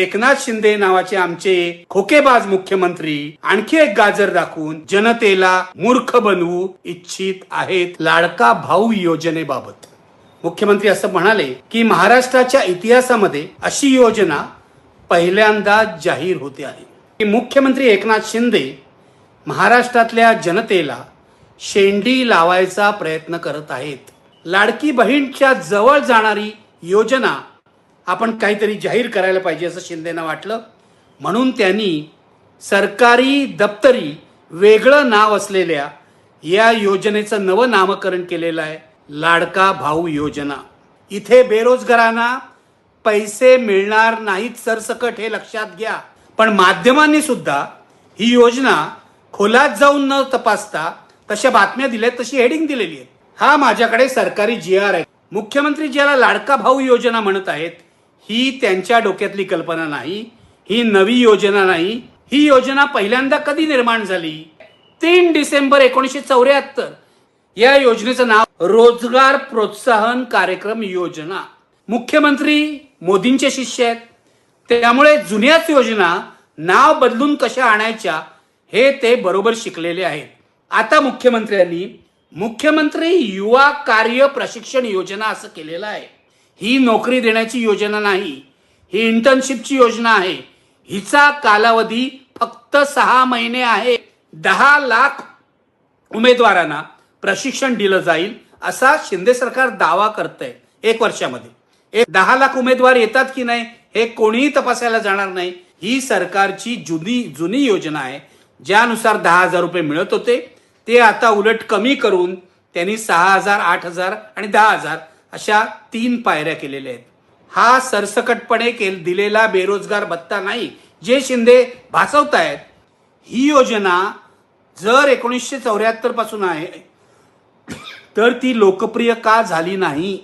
एकनाथ शिंदे नावाचे आमचे खोकेबाज मुख्यमंत्री आणखी एक गाजर दाखवून जनतेला मूर्ख बनवू इच्छित आहेत लाडका भाऊ योजनेबाबत. मुख्यमंत्री असं म्हणाले की महाराष्ट्राच्या इतिहासामध्ये अशी योजना पहिल्यांदा जाहीर होते आहे. की मुख्यमंत्री एकनाथ शिंदे महाराष्ट्रातल्या जनतेला शेंडी लावायचा प्रयत्न करत आहेत. लाडकी बहीणच्या जवळ जाणारी योजना आपण काहीतरी जाहीर करायला पाहिजे असं शिंदेना वाटलं. म्हणून त्यांनी सरकारी दप्तरी वेगळं नाव असलेल्या या योजनेचं नवं नामकरण केलेलं आहे लाडका भाऊ योजना. इथे बेरोजगारांना पैसे मिळणार नाहीत सरसकट हे लक्षात घ्या. पण माध्यमांनी सुद्धा ही योजना खोलात जाऊन न तपासता तशा बातम्या दिल्यात तशी हेडिंग दिलेली आहे. हा माझ्याकडे सरकारी जी आर आहे. मुख्यमंत्री ज्याला लाडका भाऊ योजना म्हणत आहेत ही त्यांच्या डोक्यातली कल्पना नाही ही नवी योजना नाही. ही योजना पहिल्यांदा कधी निर्माण झाली? तीन डिसेंबर एकोणीसशे चौऱ्याहत्तर. या योजनेचं नाव रोजगार प्रोत्साहन कार्यक्रम योजना. मुख्यमंत्री मोदींचे शिष्य आहेत. त्यामुळे जुन्याच योजना नाव बदलून कशा आणायच्या हे ते बरोबर शिकलेले आहेत. आता मुख्यमंत्र्यांनी मुख्यमंत्री युवा कार्य प्रशिक्षण योजना असं केलेलं आहे. ही नोकरी देण्याची योजना नाही ही इंटर्नशिपची योजना आहे. हिचा कालावधी फक्त सहा महिने आहे. दहा लाख उमेदवारांना प्रशिक्षण दिलं जाईल असा शिंदे सरकार दावा करतंय एक वर्षामध्ये. एक दहा लाख उमेदवार येतात की नाही हे कोणीही तपासायला जाणार नाही. ही सरकारची जुनी जुनी योजना आहे. ज्यानुसार दहा हजार रुपये मिळत होते ते आता उलट कमी करून त्यांनी सहा हजार आठ हजार आणि दहा हजार अशा तीन पायऱ्या केलेल्या आहेत. हा सरसकटपणे केल दिलेला बेरोजगार भत्ता नाही जे शिंदे भासवतायत. ही योजना जर एकोणीसशे चौऱ्याहत्तरपासून आहे तर ती लोकप्रिय का झाली नाही?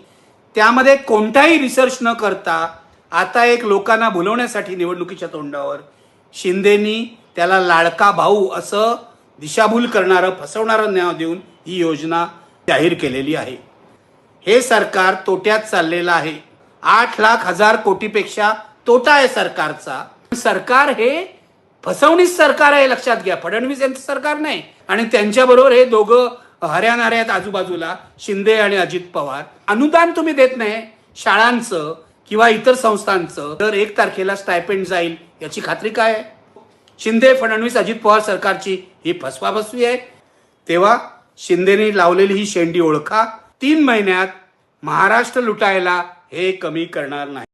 त्यामध्ये कोणताही रिसर्च न करता आता एक लोकांना भुलवण्यासाठी निवडणुकीच्या तोंडावर शिंदेनी त्याला लाडका भाऊ असं दिशाभूल करणारं फसवणारं नाव देऊन ही योजना जाहीर केलेली आहे. हे सरकार तोट्यात चाललेलं आहे. आठ लाख हजार कोटीपेक्षा तोटा आहे सरकारचा. सरकार हे फसवणीच सरकार आहे लक्षात घ्या. फडणवीस यांचं सरकार नाही. आणि त्यांच्याबरोबर हे दोघं हऱ्यानारे आहेत आजूबाजूला शिंदे आणि अजित पवार. अनुदान तुम्ही देत नाही शाळांचं किंवा इतर संस्थांचं. तर एक तारखेला स्टायपेंड जाईल याची खात्री काय आहे? शिंदे फडणवीस अजित पवार सरकारची ही फसवाफसवी आहे. तेव्हा शिंदेनी लावलेली ही शेंडी ओळखा. तीन महिन्यात महाराष्ट्र लुटायला हे कमी करणार नाही.